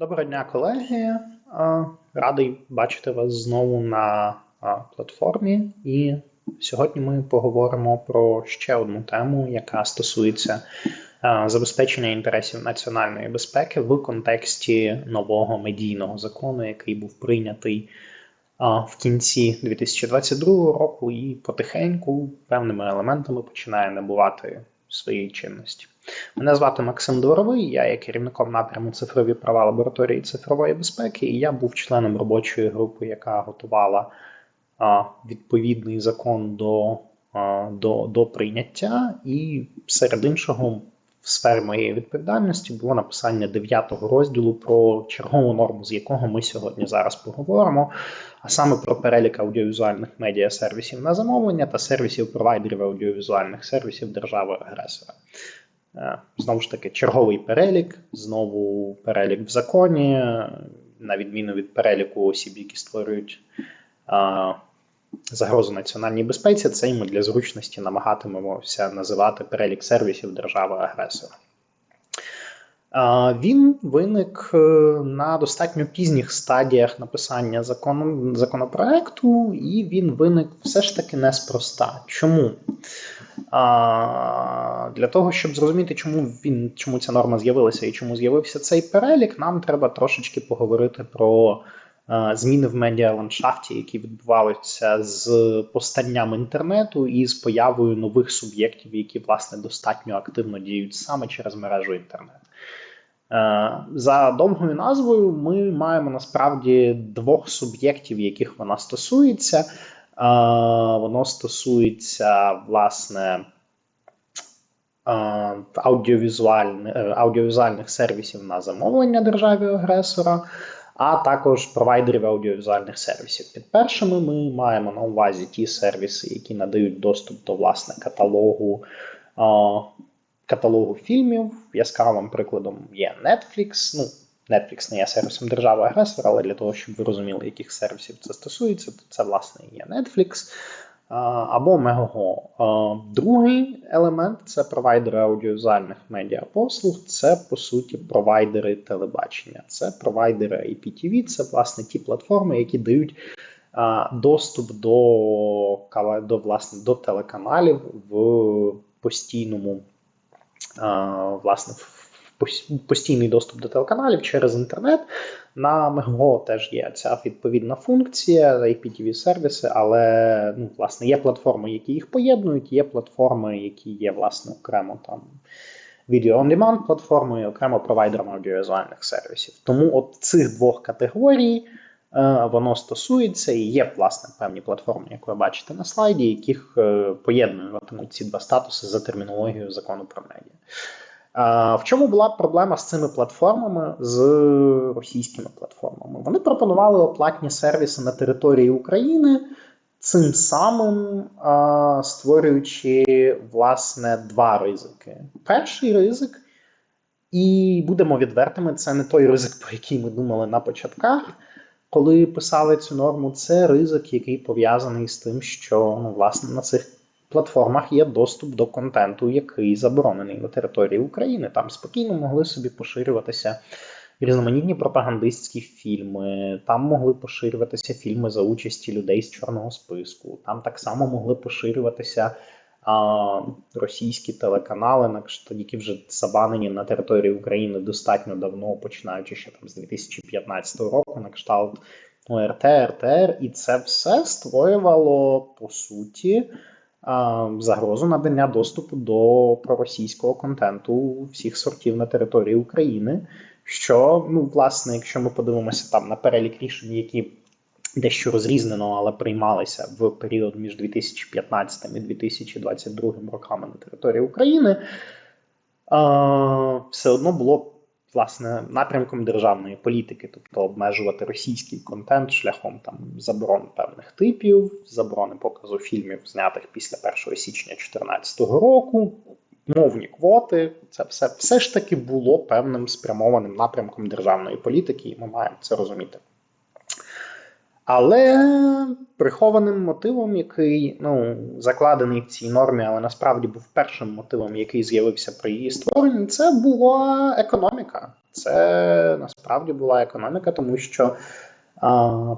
Доброго дня, колеги. Радий бачити вас знову на платформі. І сьогодні ми поговоримо про ще одну тему, яка стосується забезпечення інтересів національної безпеки в контексті нового медійного закону, який був прийнятий в кінці 2022 року, і потихеньку певними елементами починає набувати своєї чинності. Мене звати Максим Дворовий, я є керівником напряму цифрові права лабораторії цифрової безпеки, і я був членом робочої групи, яка готувала а, відповідний закон до, а, до, до прийняття. І серед іншого, в сфері моєї відповідальності було написання дев'ятого розділу про чергову норму, з якого ми сьогодні зараз поговоримо, а саме про перелік аудіовізуальних медіа сервісів на замовлення та сервісів провайдерів аудіовізуальних сервісів держави-агресора. Е, знову ж таки, черговий перелік, знову перелік в законі, на відміну від переліку осіб, які створюють а, загрозу національній безпеці, це ми для зручності намагатимемося називати перелік сервісів держави-агресора. Він виник е, на достатньо пізніх стадіях написання закону, законопроекту, і він виник все ж таки неспроста. Чому? А, Для того, щоб зрозуміти, чому він, чому ця норма з'явилася і чому з'явився цей перелік, нам треба трошечки поговорити про зміни в медіаландшафті, які відбувалися з постанням інтернету і з появою нових суб'єктів, які власне достатньо активно діють саме через мережу інтернет. За довгою назвою ми маємо насправді двох суб'єктів, яких вона стосується. Воно стосується власне аудіовізуальних, е, аудіовізуальних сервісів на замовлення державі-агресора, а також провайдерів аудіовізуальних сервісів. Під першими ми маємо на увазі ті сервіси, які надають доступ до власне каталогу. Каталогу фільмів яскравим прикладом є Netflix. Ну, Netflix не є сервісом держави-агресора, але для того, щоб ви розуміли, яких сервісів це стосується, то це, власне, є Netflix або Megogo. Другий елемент це провайдери аудіовізуальних медіапослуг, це, по суті, провайдери телебачення, це провайдери IPTV, це, власне, ті платформи, які дають доступ до до, власне, до телеканалів в постійному власне, постійний доступ до телеканалів через інтернет. На Мего теж є ця відповідна функція, IPTV сервіси, але ну, власне є платформи, які їх поєднують, є платформи, які є власне окремо там Video on Demand платформою, окремо провайдером аудіовізуальних сервісів. Тому от цих двох категорій е, воно стосується і є власне певні платформи, як ви бачите на слайді, яких е, поєднуватимуть ці два статуси за термінологією закону про медіа. В чому була проблема з цими платформами, з російськими платформами? Вони пропонували оплатні сервіси на території України, цим самим створюючи власне два ризики. Перший ризик, і будемо відвертими, це не той ризик, про який ми думали на початках. Коли писали цю норму, це ризик, який пов'язаний з тим, що ну, власне на цих платформах є доступ до контенту, який заборонений на території України. Там спокійно могли собі поширюватися різноманітні пропагандистські фільми, там могли поширюватися фільми за участі людей з чорного списку. Там так само могли поширюватися. А російські телеканали, які вже забанені на території України достатньо давно, починаючи ще там з 2015 року, на кшталт ОРТ, РТР, і це все створювало по суті загрозу надання доступу до проросійського контенту всіх сортів на території України. Що, ну, власне, якщо ми подивимося там на перелік рішень, які дещо розрізнено, але приймалися в період між 2015 і 2022 роками на території України, все одно було власне напрямком державної політики, тобто обмежувати російський контент шляхом там заборон певних типів, заборони показу фільмів, знятих після 1 січня 2014 року. Мовні квоти, це все все ж таки було певним спрямованим напрямком державної політики, і ми маємо це розуміти. Але прихованим мотивом, який ну, закладений в цій нормі, але насправді був першим мотивом, який з'явився при її створенні, це була економіка. Це насправді була економіка, тому що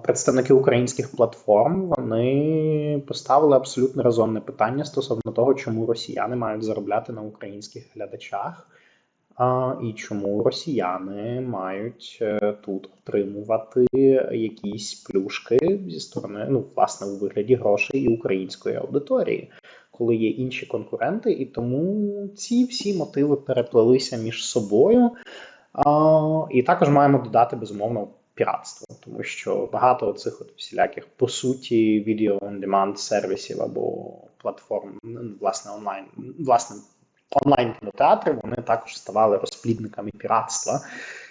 представники українських платформ вони поставили абсолютно резонне питання стосовно того, чому росіяни мають заробляти на українських глядачах, і чому росіяни мають е, тут отримувати якісь плюшки зі сторони, ну, власне, у вигляді грошей і української аудиторії. Коли є інші конкуренти, і тому ці всі мотиви переплелися між собою. І також маємо додати безумовно піратство, тому що багато цих от всіляких по суті відео on demand сервісів або платформ, власне, онлайн, власне, онлайн кінотеатри вони також ставали розплідниками піратства,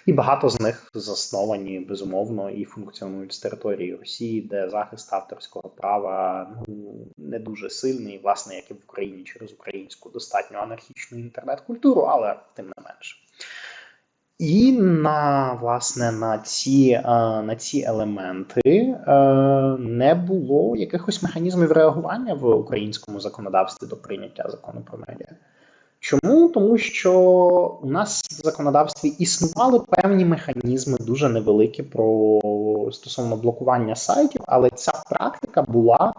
і багато з них засновані безумовно і функціонують з території Росії, де захист авторського права ну не дуже сильний, власне, як і в Україні через українську достатньо анархічну інтернет-культуру, але тим не менше. І на власне на ці е, на ці елементи е, не було якихось механізмів реагування в українському законодавстві до прийняття закону про медіа. Чому? Тому що у нас в законодавстві існували певні механізми, дуже невеликі про стосовно блокування сайтів, але ця практика була,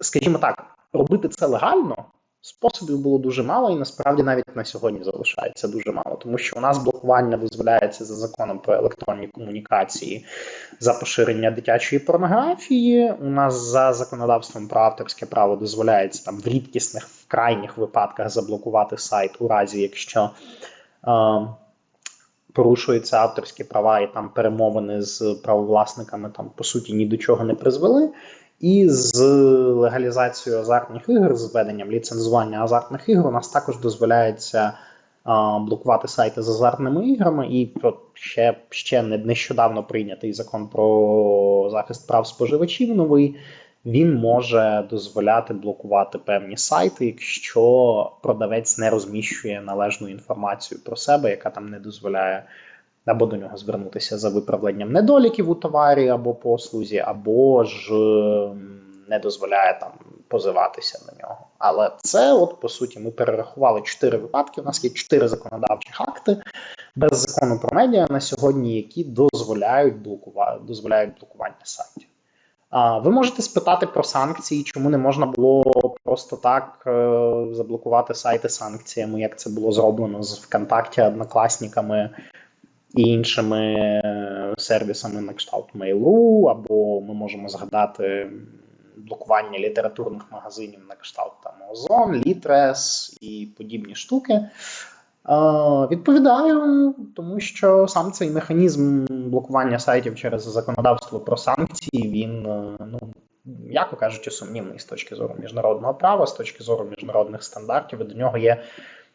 скажімо так, робити це легально Способів було дуже мало, і насправді навіть на сьогодні залишається дуже мало, тому що у нас блокування дозволяється за законом про електронні комунікації за поширення дитячої порнографії. У нас за законодавством про авторське право дозволяється там в рідкісних, в крайніх випадках заблокувати сайт у разі, якщо е, порушуються авторські права і там перемовини з правовласниками там по суті ні до чого не призвели. І з легалізацією азартних ігор, з введенням ліцензування азартних ігор, у нас також дозволяється а, блокувати сайти з азартними іграми. І ще ще нещодавно прийнятий закон про захист прав споживачів новий. Він може дозволяти блокувати певні сайти, якщо продавець не розміщує належну інформацію про себе, яка там не дозволяє або до нього звернутися за виправленням недоліків у товарі або послузі, або ж не дозволяє там позиватися на нього. Але це, от по суті, ми перерахували чотири випадки. У нас є чотири законодавчих акти без закону про медіа на сьогодні, які дозволяють блокувати дозволяють блокування сайтів. А ви можете спитати про санкції, чому не можна було просто так е, заблокувати сайти санкціями, як це було зроблено з ВКонтакті, однокласниками і іншими е, сервісами на кшталт Mail.ru, або ми можемо згадати блокування літературних магазинів на кшталт там Озон, Літрес і подібні штуки. Відповідаю, тому що сам цей механізм блокування сайтів через законодавство про санкції, він, е, ну яко кажучи, сумнівний з точки зору міжнародного права, з точки зору міжнародних стандартів. і До нього є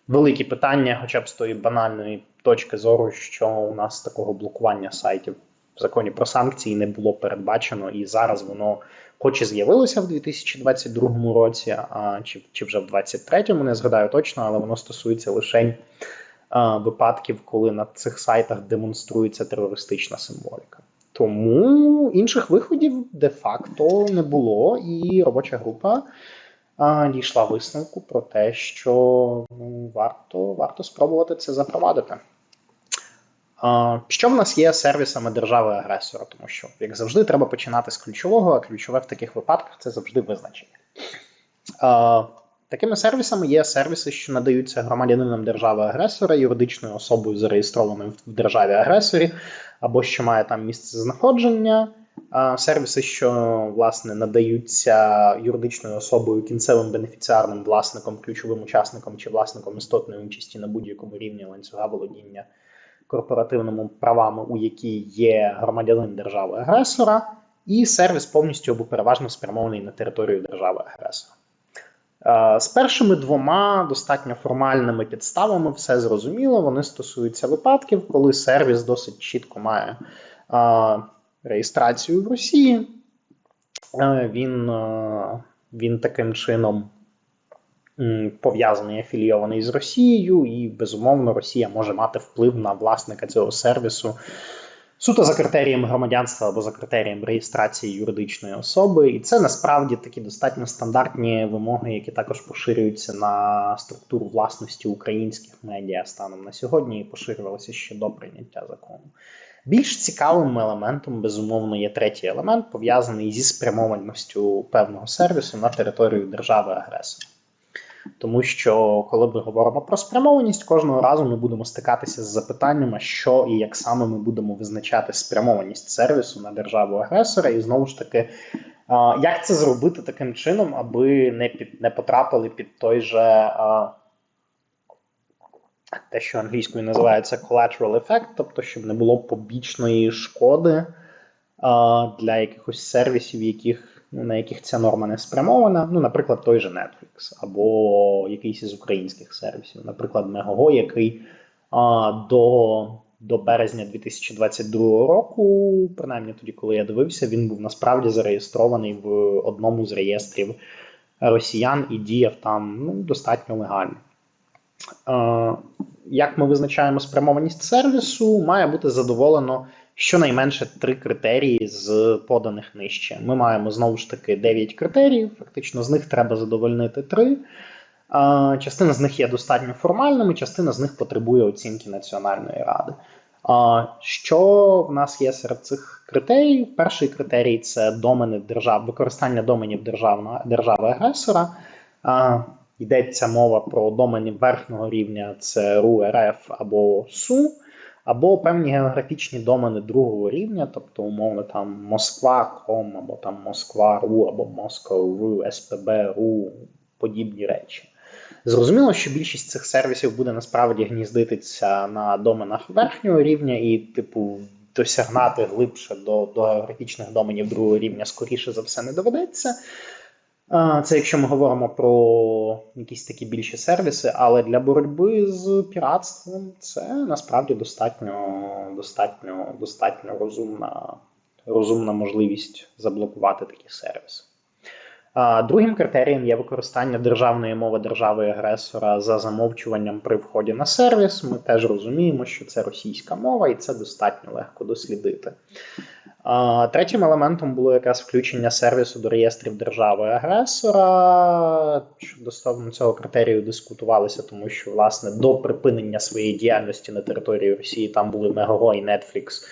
великі питання, хоча б з тої банальної точки зору, що у нас такого блокування сайтів в законі про санкції не було передбачено, і зараз воно, хоч і з'явилося в 2022 році, а чи чи вже в 2023, не згадаю точно, але воно стосується лише випадків, коли на цих сайтах демонструється терористична символіка. Тому інших виходів де-факто не було, і робоча група дійшла висновку про те, що ну, варто, варто спробувати це запровадити. Що в нас є сервісами держави-агресора? Тому що, як завжди, треба починати з ключового, а ключове в таких випадках це завжди визначення. Такими сервісами є сервіси, що надаються громадянинам держави-агресора, юридичною особою, зареєстрованою в державі-агресорі, або що має там місце знаходження. Сервіси, що власне надаються юридичною особою кінцевим бенефіціарним власником, ключовим учасником чи власником істотної участі на будь-якому рівні ланцюга володіння корпоративними правами, у якій є громадянин держави-агресора, і сервіс повністю або переважно спрямований на територію держави-агресора. З першими двома достатньо формальними підставами все зрозуміло. Вони стосуються випадків, коли сервіс досить чітко має реєстрацію в Росії. Він він таким чином пов'язаний афілійований з Росією, і безумовно Росія може мати вплив на власника цього сервісу суто за критерієм громадянства або за критерієм реєстрації юридичної особи, і це насправді такі достатньо стандартні вимоги, які також поширюються на структуру власності українських медіа станом на сьогодні і поширювалися ще до прийняття закону. Більш цікавим елементом, безумовно, є третій елемент, пов'язаний зі спрямованістю певного сервісу на територію держави-агресора. Тому що, коли ми говоримо про спрямованість, кожного разу ми будемо стикатися з запитаннями, що і як саме ми будемо визначати спрямованість сервісу на державу-агресора, і знову ж таки, як це зробити таким чином, аби не під не потрапили під той же те, що англійською називається collateral effect, тобто, щоб не було побічної шкоди для якихось сервісів, яких Ну, на яких ця норма не спрямована. Ну, наприклад, той же Netflix, або якийсь із українських сервісів, наприклад, Megogo, який а, до до березня 2022 року, принаймні тоді, коли я дивився, він був насправді зареєстрований в одному з реєстрів росіян і діяв там ну, достатньо легально. А, як ми визначаємо спрямованість сервісу, має бути задоволено щонайменше три критерії з поданих нижче. Ми маємо знову ж таки 9 критеріїв, фактично з них треба задовольнити три. Частина з них є достатньо формальними, частина з них потребує оцінки Національної ради. Що в нас є серед цих критеріїв? Перший критерій це домени держав, використання доменів держави-агресора. Йдеться мова про домені верхнього рівня це РУ, РФ або СУ або певні географічні домени другого рівня, тобто, умовно, там Москва.ком, або там Москва.ру, або Moscow.ru, SPB.ru, подібні речі. Зрозуміло, що більшість цих сервісів буде насправді гніздитися на доменах верхнього рівня, і, типу, досягнати глибше до, до географічних доменів другого рівня, скоріше за все, не доведеться. Це якщо ми говоримо про якісь такі більші сервіси, але для боротьби з піратством це насправді достатньо достатньо, достатньо розумна розумна можливість заблокувати такі сервіси. Другим критерієм є використання державної мови держави-агресора за замовчуванням при вході на сервіс. Ми теж розуміємо, що це російська мова, і це достатньо легко дослідити. Третім елементом було якраз включення сервісу до реєстрів держави-агресора. Стосовно цього критерію дискутувалися, тому що власне до припинення своєї діяльності на території Росії там були Megogo і Netflix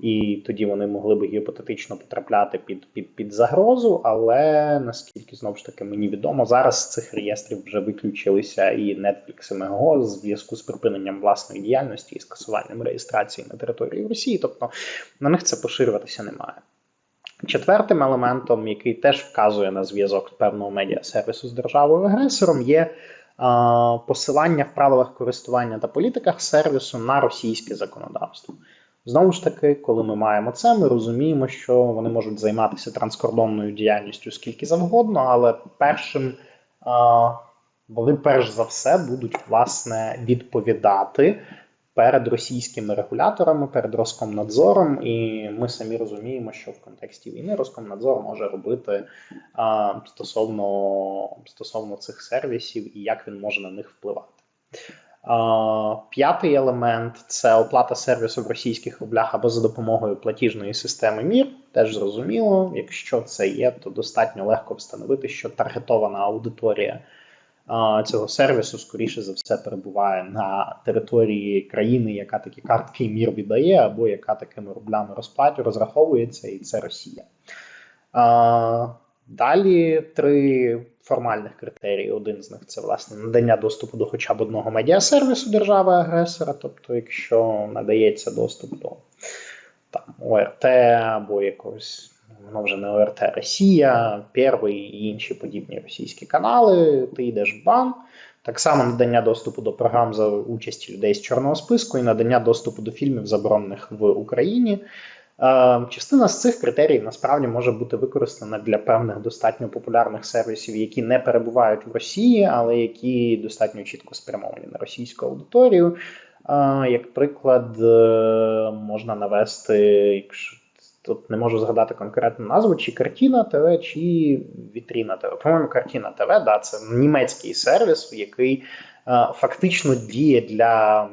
і тоді вони могли би гіпотетично потрапляти під під, під загрозу. Але наскільки знову ж таки мені відомо, зараз з цих реєстрів вже виключилися і Netflix, і Megogo з зв'язку з припиненням власної діяльності і скасуванням реєстрації на території Росії, тобто на них це поширюватися немає. Четвертим елементом, який теж вказує на зв'язок певного медіасервісу з державою агресором, є а, посилання в правилах користування та політиках сервісу на російське законодавство. Знову ж таки, коли ми маємо це, ми розуміємо, що вони можуть займатися транскордонною діяльністю скільки завгодно, але першим вони перш за все будуть власне відповідати перед російськими регуляторами, перед Роскомнадзором, і ми самі розуміємо, що в контексті війни Роскомнадзор може робити стосовно, стосовно цих сервісів і як він може на них впливати. П'ятий елемент це оплата сервісу в російських рублях або за допомогою платіжної системи МІР. Теж зрозуміло, якщо це є, то достатньо легко встановити, що таргетована аудиторія цього сервісу, скоріше за все, перебуває на території країни, яка такі картки МІР віддає, або яка такими рублями розплаті розраховується, і це Росія. Далі три формальних критерії. Один з них це власне надання доступу до хоча б одного медіасервісу держави-агресора. Тобто, якщо надається доступ до там, ОРТ або якогось, воно вже не ОРТ Росія, Первий і інші подібні російські канали, ти йдеш в бан. Так само надання доступу до програм за участі людей з чорного списку і надання доступу до фільмів, заборонених в Україні. Е, частина з цих критеріїв насправді може бути використана для певних достатньо популярних сервісів, які не перебувають в Росії, але які достатньо чітко спрямовані на російську аудиторію. Е, як приклад, е, можна навести, якщо тут не можу згадати конкретну назву, чи Картіна ТВ, чи Вітріна ТВ. По-моєму, Картіна ТВ, да, це німецький сервіс, який фактично діє для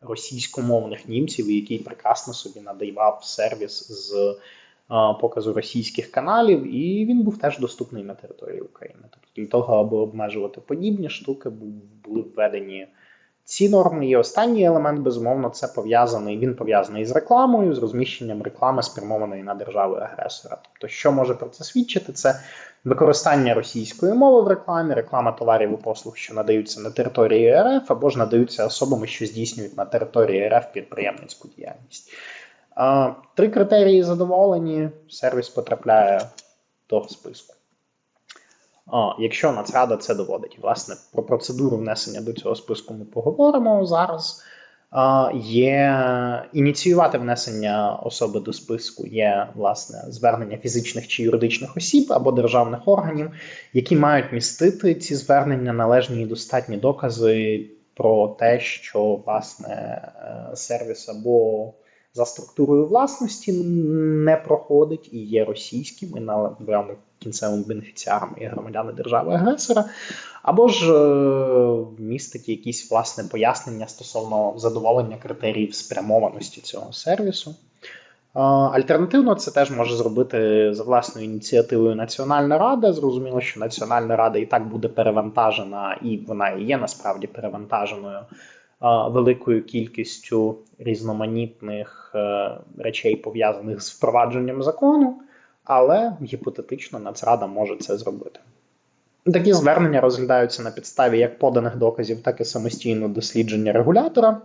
російськомовних німців, який прекрасно собі надавав сервіс з показу російських каналів, і він був теж доступний на території України. Тобто для того, аби обмежувати подібні штуки, були введені ці норми. І останній елемент, безумовно, це пов'язаний. Він пов'язаний з рекламою, з розміщенням реклами, спрямованої на держави агресора. Тобто, що може про це свідчити, це використання російської мови в рекламі, реклама товарів і послуг, що надаються на території РФ, або ж надаються особами, що здійснюють на території РФ підприємницьку діяльність. Три критерії задоволені, сервіс потрапляє до списку. Якщо Нацрада це доводить, власне, про процедуру внесення до цього списку ми поговоримо зараз. Є ініціювати внесення особи до списку є власне звернення фізичних чи юридичних осіб або державних органів, які мають містити ці звернення належні і достатні докази про те, що власне е, сервіс або за структурою власності не проходить і є російським, і набрами кінцевим бенефіціаром і громадяни держави-агресора, або ж е, містить якісь власне пояснення стосовно задоволення критеріїв спрямованості цього сервісу. Альтернативно, це теж може зробити за власною ініціативою Національна Рада. Зрозуміло, що Національна Рада і так буде перевантажена, і вона і є насправді перевантаженою великою кількістю різноманітних е, речей, пов'язаних з впровадженням закону, але гіпотетично Нацрада може це зробити. Такі звернення розглядаються на підставі як поданих доказів, так і самостійного дослідження регулятора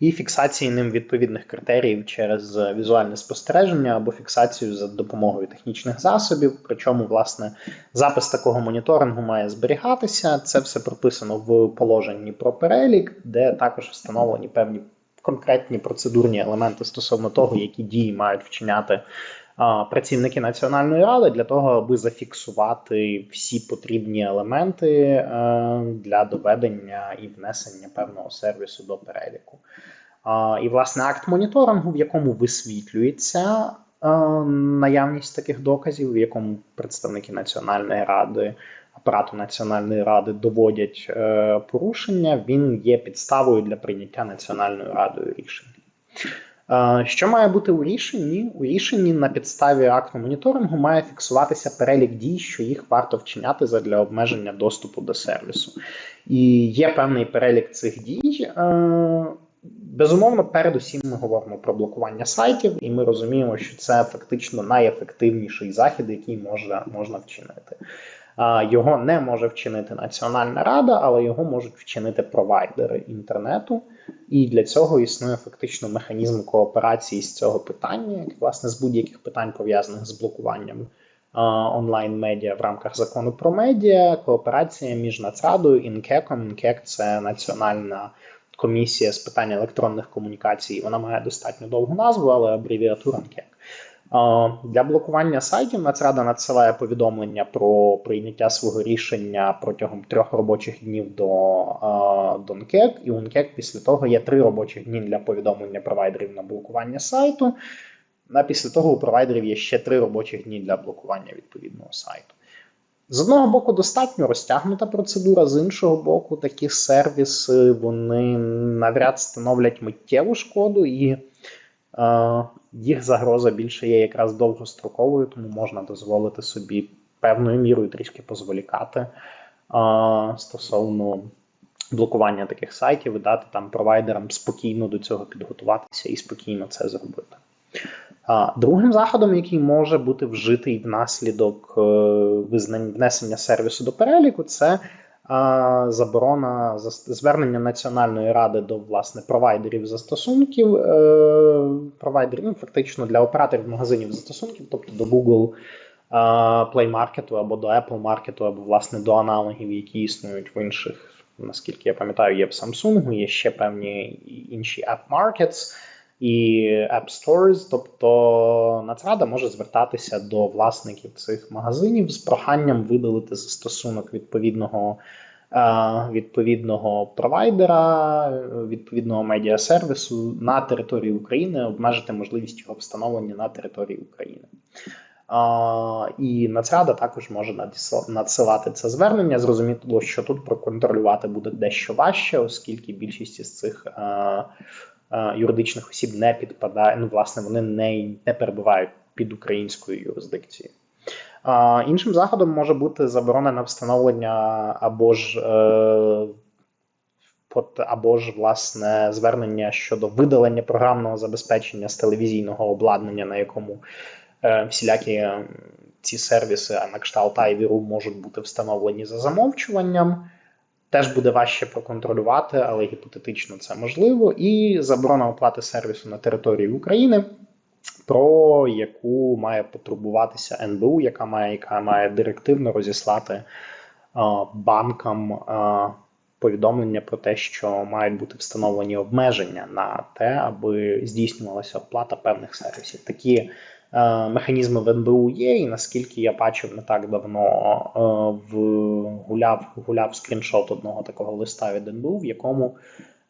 і фіксації ним відповідних критеріїв через візуальне спостереження або фіксацію за допомогою технічних засобів. Причому, власне, запис такого моніторингу має зберігатися. Це все прописано в положенні про перелік, де також встановлені певні конкретні процедурні елементи стосовно того, які дії мають вчиняти. Працівники національної ради для того, аби зафіксувати всі потрібні елементи е, для доведення і внесення певного сервісу до переліку. І, власне, акт моніторингу, в якому висвітлюється е, наявність таких доказів, в якому представники Національної ради, апарату Національної ради доводять е, порушення, він є підставою для прийняття Національною радою рішень. Е, що має бути у рішенні? У рішенні на підставі акту моніторингу має фіксуватися перелік дій, що їх варто вчиняти для обмеження доступу до сервісу. І є певний перелік цих дій. Безумовно, передусім ми говоримо про блокування сайтів, і ми розуміємо, що це фактично найефективніший захід, який можна можна вчинити. Його не може вчинити Національна Рада, але його можуть вчинити провайдери інтернету. І для цього існує фактично механізм кооперації з цього питання, як власне з будь-яких питань пов'язаних з блокуванням онлайн-медіа в рамках закону про медіа, кооперація між Нацрадою і НКЕКом. НКЕК – це національна комісія з питань електронних комунікацій. Вона має достатньо довгу назву, але абревіатура НКЕК. Для блокування сайтів Нацрада надсилає повідомлення про прийняття свого рішення протягом трьох робочих днів до до і у НКЕК після того є три робочих дні для повідомлення провайдерів на блокування сайту. А після того у провайдерів є ще три робочих дні для блокування відповідного сайту. З одного боку, достатньо розтягнута процедура, з іншого боку, такі сервіси вони навряд становлять миттєву шкоду, і їх загроза більше є якраз довгостроковою, тому можна дозволити собі певною мірою трішки позволікати стосовно блокування таких сайтів і дати там провайдерам спокійно до цього підготуватися і спокійно це зробити. Другим заходом, який може бути вжитий внаслідок е, внесення сервісу до переліку, це заборона звернення Національної ради до власне провайдерів застосунків, е, провайдерів, ну, фактично для операторів магазинів застосунків, тобто до Google Play Market або до Apple Market, або власне до аналогів, які існують в інших, наскільки я пам'ятаю, є в Samsung, є ще певні інші App Markets і App Stores, тобто Нацрада може звертатися до власників цих магазинів з проханням видалити застосунок відповідного відповідного провайдера, відповідного медіасервісу на території України, обмежити можливість його встановлення на території України. А, І Нацрада також може надсилати це звернення. Зрозуміло, що тут проконтролювати буде дещо важче, оскільки більшість із цих а, юридичних осіб не підпадає. Ну, власне, вони не, не перебувають під українською юрисдикцією. Іншим заходом може бути заборонене встановлення або ж. Е, або ж власне звернення щодо видалення програмного забезпечення з телевізійного обладнання, на якому Е, всілякі ці сервіси, а на кшталт Айвіру можуть бути встановлені за замовчуванням. Теж буде важче проконтролювати, але гіпотетично це можливо. І заборона оплати сервісу на території України, про яку має потурбуватися НБУ, яка має яка має директивно розіслати а, банкам а, повідомлення про те, що мають бути встановлені обмеження на те, аби здійснювалася оплата певних сервісів. Такі Е, механізми в НБУ є, і наскільки я бачив не так давно е, в гуляв гуляв скріншот одного такого листа від НБУ, в якому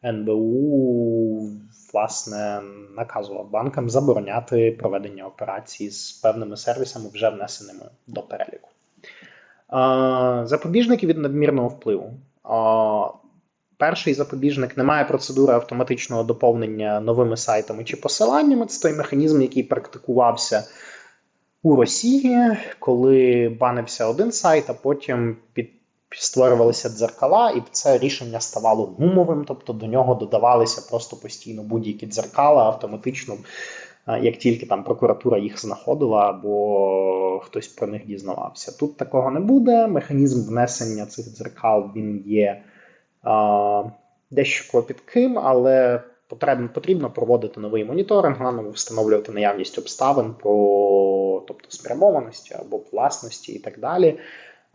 НБУ власне наказував банкам забороняти проведення операцій з певними сервісами, вже внесеними до переліку. Е, запобіжники від надмірного впливу. Перший запобіжник немає процедури автоматичного доповнення новими сайтами чи посиланнями. Це той механізм, який практикувався у Росії, коли банився один сайт, а потім під створювалися дзеркала, і це рішення ставало гумовим, тобто до нього додавалися просто постійно будь-які дзеркала автоматично, як тільки там прокуратура їх знаходила або хтось про них дізнавався. Тут такого не буде. Механізм внесення цих дзеркал він є дещо клопітким, але потрібно потрібно проводити новий моніторинг, наново встановлювати наявність обставин про тобто спрямованості або власності і так далі.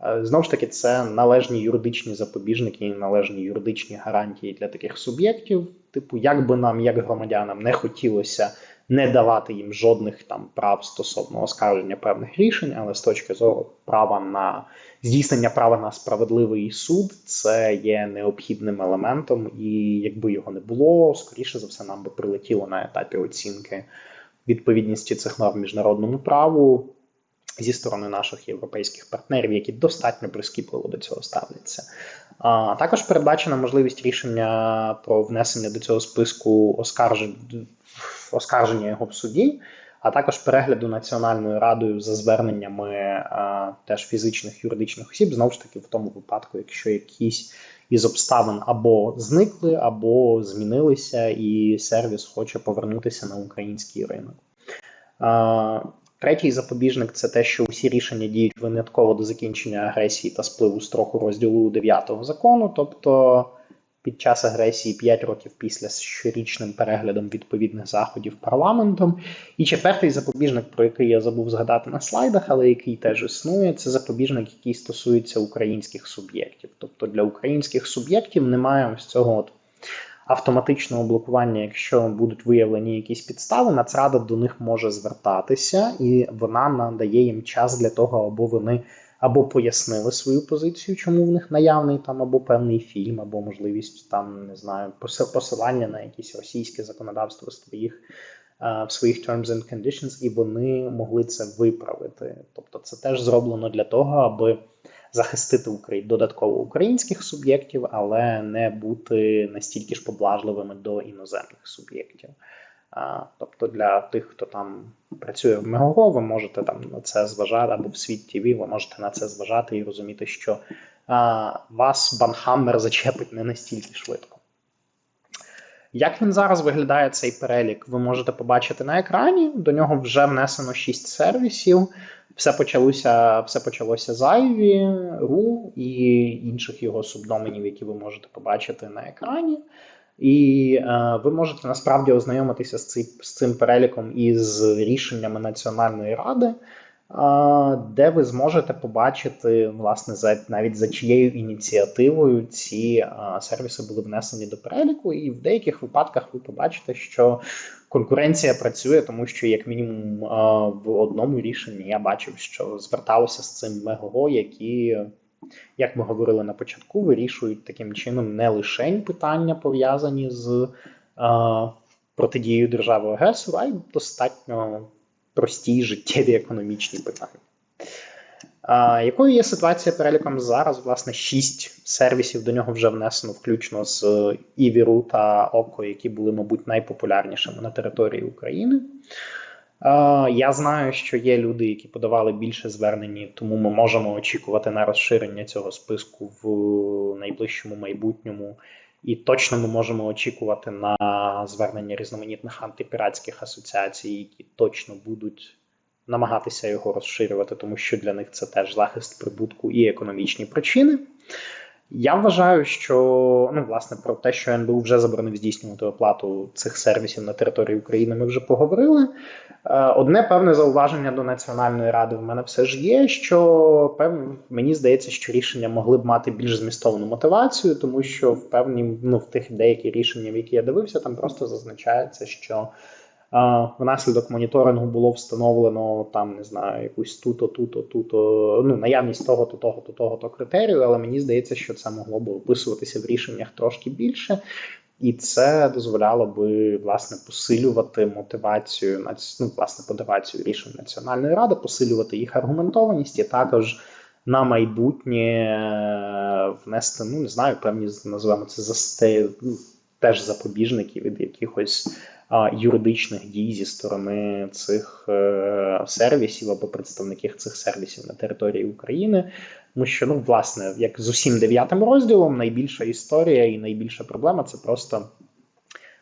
Е, знову ж таки, це належні юридичні запобіжники належні юридичні гарантії для таких суб'єктів. Типу, як би нам, як громадянам, не хотілося не давати їм жодних там прав стосовно оскарження певних рішень, але з точки зору права на здійснення права на справедливий суд, це є необхідним елементом, і якби його не було, скоріше за все, нам би прилетіло на етапі оцінки відповідності цих норм міжнародному праву. Зі сторони наших європейських партнерів, які достатньо прискіпливо до цього ставляться. А також передбачена можливість рішення про внесення до цього списку оскаржень оскарження його в суді, а також перегляду Національною радою за зверненнями а, е, теж фізичних юридичних осіб, знову ж таки, в тому випадку, якщо якісь із обставин або зникли, або змінилися, і сервіс хоче повернутися на український ринок. А, Третій запобіжник це те, що усі рішення діють винятково до закінчення агресії та спливу строку розділу 9 закону, тобто під час агресії 5 років після щорічним переглядом відповідних заходів парламентом. І четвертий запобіжник, про який я забув згадати на слайдах, але який теж існує, це запобіжник, який стосується українських суб'єктів. Тобто для українських суб'єктів немає ось цього от автоматичного блокування, якщо будуть виявлені якісь підстави, Нацрада до них може звертатися, і вона надає їм час для того, або вони або пояснили свою позицію, чому в них наявний там або певний фільм, або можливість там не знаю, посилання на якісь російське законодавство своїх в своїх terms and conditions, і вони могли це виправити. Тобто, це теж зроблено для того, аби захистити Україну додатково українських суб'єктів, але не бути настільки ж поблажливими до іноземних суб'єктів. Тобто для тих, хто там працює в МЕГО, ви можете там на це зважати, або в світ ТІВІ, ви можете на це зважати і розуміти, що вас банхаммер зачепить не настільки швидко. Як він зараз виглядає цей перелік, ви можете побачити на екрані. До нього вже внесено 6 сервісів. Все почалося все почалося з Ivy, RU і інших його субдоменів, які ви можете побачити на екрані. І е, ви можете насправді ознайомитися з цим, з цим переліком із рішеннями Національної ради, де ви зможете побачити, власне, за навіть за чиєю ініціативою ці сервіси були внесені до переліку, і в деяких випадках ви побачите, що конкуренція працює, тому що, як мінімум, в одному рішенні я бачив, що зверталося з цим МЕГО, які як ми говорили на початку, вирішують таким чином не лише питання пов'язані з е, протидією держави агресора, а й достатньо прості життєві економічні питання. А, якою є ситуація переліком зараз? Власне, шість сервісів до нього вже внесено, включно з Івіру та Око, які були, мабуть, найпопулярнішими на території України. А, я знаю, що є люди, які подавали більше звернень, тому ми можемо очікувати на розширення цього списку в найближчому майбутньому. І точно ми можемо очікувати на звернення різноманітних антипіратських асоціацій, які точно будуть намагатися його розширювати, тому що для них це теж захист прибутку і економічні причини. Я вважаю, що ну, власне про те, що НБУ вже заборонив здійснювати оплату цих сервісів на території України, ми вже поговорили. Е, Одне певне зауваження до Національної ради в мене все ж є, що певно, мені здається, що рішення могли б мати більш змістовну мотивацію, тому що в певні ну, в тих деякі рішення, в які я дивився, там просто зазначається, що внаслідок моніторингу було встановлено там, не знаю, якусь туто, туто, туто, ну наявність того, то того, то того, то критерію, але мені здається, що це могло б описуватися в рішеннях трошки більше. І це дозволяло би власне посилювати мотивацію ну, власне мотивацію рішень національної ради, посилювати їх аргументованість і також на майбутнє внести, ну не знаю, певні називаємо це засте, ну, теж запобіжники від якихось юридичних дій зі сторони цих е, сервісів або представників цих сервісів на території України. Тому що, ну, власне, як з усім дев'ятим розділом, найбільша історія і найбільша проблема це просто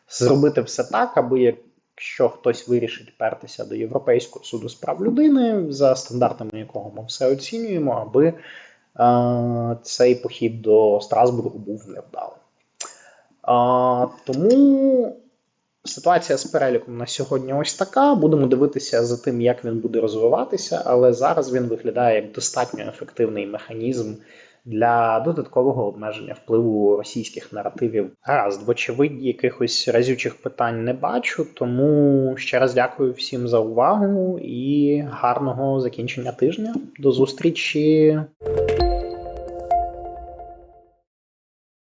зробити все так, аби якщо хтось вирішить пертися до Європейського суду з прав людини, за стандартами якого ми все оцінюємо, аби е, цей похід до Страсбургу був невдалим. Е, тому. Ситуація з переліком на сьогодні ось така. Будемо дивитися за тим, як він буде розвиватися, але зараз він виглядає як достатньо ефективний механізм для додаткового обмеження впливу російських наративів. Гаразд, вочевидь, якихось разючих питань не бачу. Тому ще раз дякую всім за увагу і гарного закінчення тижня. До зустрічі.